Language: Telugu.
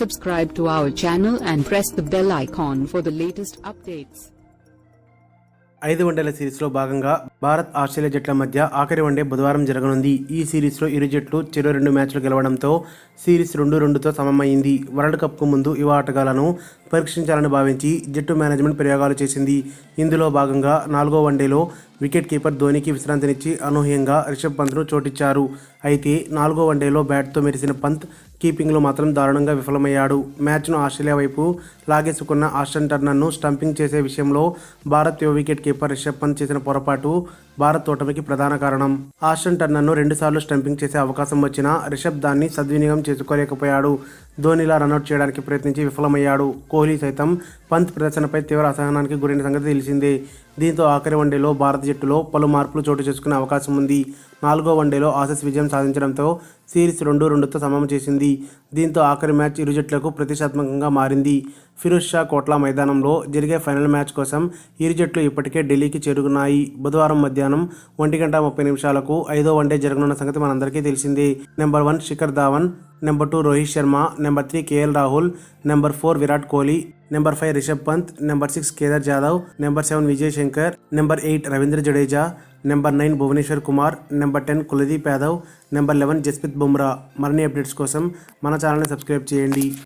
Subscribe to our channel and press the bell icon for the latest updates. ఐదు వన్డేల సిరీస్లో భాగంగా భారత్ ఆస్ట్రేలియా జట్ల మధ్య ఆఖరి వన్డే బుధవారం జరగనుంది. ఈ సిరీస్లో ఇరు జట్లు చెరో రెండు మ్యాచ్లు గెలవడంతో సిరీస్ రెండు రెండుతో సమమైంది. వరల్డ్ కప్కు ముందు యువ ఆటగాళ్ళను పరీక్షించాలని భావించి జట్టు మేనేజ్మెంట్ ప్రయోగాలు చేసింది. ఇందులో భాగంగా నాలుగో వన్డేలో వికెట్ కీపర్ ధోనికి విశ్రాంతినిచ్చి అనూహ్యంగా రిషబ్ పంత్ను చోటిచ్చారు. అయితే నాలుగో వన్డేలో బ్యాట్తో మెరిసిన పంత్ కీపింగ్లో మాత్రం దారుణంగా విఫలమయ్యాడు. మ్యాచ్ను ఆస్ట్రేలియా వైపు లాగేసుకున్న ఆస్టన్ టర్నర్ను స్టంపింగ్ చేసే విషయంలో భారత్ యువ వికెట్ కీపర్ రిషబ్ పంత్ చేసిన పొరపాటు భారత్ ఓటమికి ప్రధాన కారణం. ఆస్టన్ టర్నర్ను రెండుసార్లు స్టంపింగ్ చేసే అవకాశం వచ్చినా రిషబ్ దాన్ని సద్వినియోగం చేసుకోలేకపోయాడు. ధోనిలా రన్అట్ చేయడానికి ప్రయత్నించి విఫలమయ్యాడు. కోహ్లీ సైతం పంత్ ప్రదర్శనపై తీవ్ర అసహనానికి గురైన సంగతి తెలిసిందే. దీంతో ఆఖరి వన్డేలో భారత జట్టులో పలు మార్పులు చోటు చేసుకునే అవకాశం ఉంది. నాలుగో వన్డేలో ఆసెస్ విజయం సాధించడంతో సిరీస్ రెండు రెండుతో సమం చేసింది. దీంతో ఆఖరి మ్యాచ్ ఇరు జట్లకు ప్రతిష్టాత్మకంగా మారింది. ఫిరోజ్ షా కోట్లా మైదానంలో జరిగే ఫైనల్ మ్యాచ్ కోసం ఇరు జట్లు ఇప్పటికే ఢిల్లీకి చేరుకున్నాయి. బుధవారం మధ్యాహ్నం ఒంటి గంట ముప్పై నిమిషాలకు ఐదో వన్డే జరగనున్న సంగతి మనందరికీ తెలిసిందే. Number one Shikhar Dhawan number two Rohit Sharma number three KL Rahul number four Virat Kohli number five Rishabh Pant number six Kedar Jadhav number seven Vijay Shankar number eight Ravindra Jadeja number nine Bhuvneshwar Kumar number ten Kuldeep Yadav number eleven Jasprit Bumrah. మరిన్ని అప్డేట్స్ కోసం మన ఛానల్ని సబ్స్క్రైబ్ చేయండి.